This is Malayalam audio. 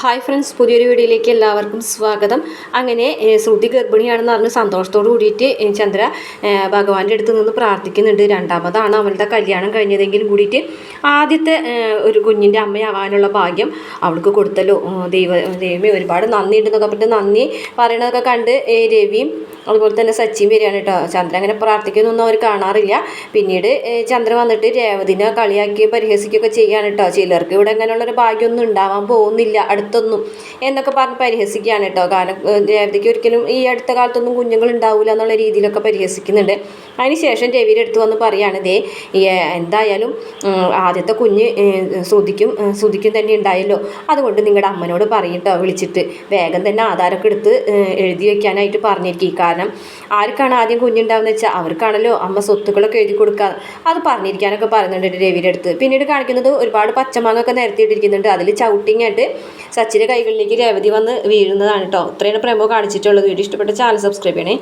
ഹായ് ഫ്രണ്ട്സ് പുതിയൊരു വീഡിയോയിലേക്ക് എല്ലാവർക്കും സ്വാഗതം. അങ്ങനെ ശ്രുതി ഗർഭിണിയാണെന്ന് പറഞ്ഞ് സന്തോഷത്തോട് കൂടിയിട്ട് ചന്ദ്ര ഭഗവാന്റെ അടുത്ത് നിന്ന് പ്രാർത്ഥിക്കുന്നുണ്ട്. രണ്ടാമതാണ് അവളുടെ കല്യാണം കഴിഞ്ഞതെങ്കിലും കൂടിയിട്ട് ആദ്യത്തെ ഒരു കുഞ്ഞിന്റെ അമ്മയാവാനുള്ള ഭാഗ്യം അവൾക്ക് കൊടുത്തല്ലോ. ദൈവ ദൈവമേ ഒരുപാട് നന്ദി ഉണ്ടെന്നൊക്കെ പറഞ്ഞിട്ട് നന്ദി പറയണതൊക്കെ കണ്ട് രവിയും അതുപോലെ തന്നെ സച്ചിൻ വരികയാണ് കേട്ടോ. ചന്ദ്രൻ അങ്ങനെ പ്രാർത്ഥിക്കുന്നൊന്നും അവർ കാണാറില്ല. പിന്നീട് ചന്ദ്രൻ വന്നിട്ട് രേവതിനെ കളിയാക്കി പരിഹസിക്കുകയൊക്കെ ചെയ്യാണ് കേട്ടോ. ചിലർക്ക് ഇവിടെ അങ്ങനെയുള്ളൊരു ഭാഗ്യമൊന്നും ഉണ്ടാവാൻ പോകുന്നില്ല അടുത്തൊന്നും എന്നൊക്കെ പറഞ്ഞ് പരിഹസിക്കുകയാണ് കേട്ടോ. കാരണം രേവതിക്ക് ഒരിക്കലും ഈ അടുത്ത കാലത്തൊന്നും കുഞ്ഞുങ്ങൾ ഉണ്ടാവില്ല എന്നുള്ള രീതിയിലൊക്കെ പരിഹസിക്കുന്നുണ്ട്. അതിനുശേഷം രവിയുടെ അടുത്ത് വന്ന് പറയാണ് ദേ എന്തായാലും ആദ്യത്തെ കുഞ്ഞ് ശ്രുതിക്കും ശ്രുതിക്കും തന്നെ ഉണ്ടായല്ലോ. അതുകൊണ്ട് നിങ്ങളുടെ അമ്മനോട് പറയട്ടോ വിളിച്ചിട്ട്. വേഗം തന്നെ ആധാരമൊക്കെ എടുത്ത് എഴുതി വെക്കാനായിട്ട് പറഞ്ഞിരിക്കും. കാരണം ആർക്കാണ് ആദ്യം കുഞ്ഞുണ്ടാവുന്നത് വെച്ചാൽ അവർക്കാണല്ലോ അമ്മ സ്വത്തുക്കളൊക്കെ എഴുതി കൊടുക്കുക അത് പറഞ്ഞിരിക്കാനൊക്കെ പറയുന്നുണ്ട് രവിയുടെ അടുത്ത്. പിന്നീട് കാണിക്കുന്നത് ഒരുപാട് പച്ചമാങ്ങൊക്കെ നിരത്തിയിട്ടിരിക്കുന്നുണ്ട്. അതിൽ ചവിട്ടിങ്ങായിട്ട് സച്ചിന്റെ കൈകളിലേക്ക് രേവതി വന്ന് വീഴുന്നതാണ് കേട്ടോ ഇത്രയാണ് പ്രമോ കാണിച്ചിട്ടുള്ളത്. വീഡിയോ ഇഷ്ടപ്പെട്ട ചാനൽ സബ്സ്ക്രൈബ് ചെയ്യണേ.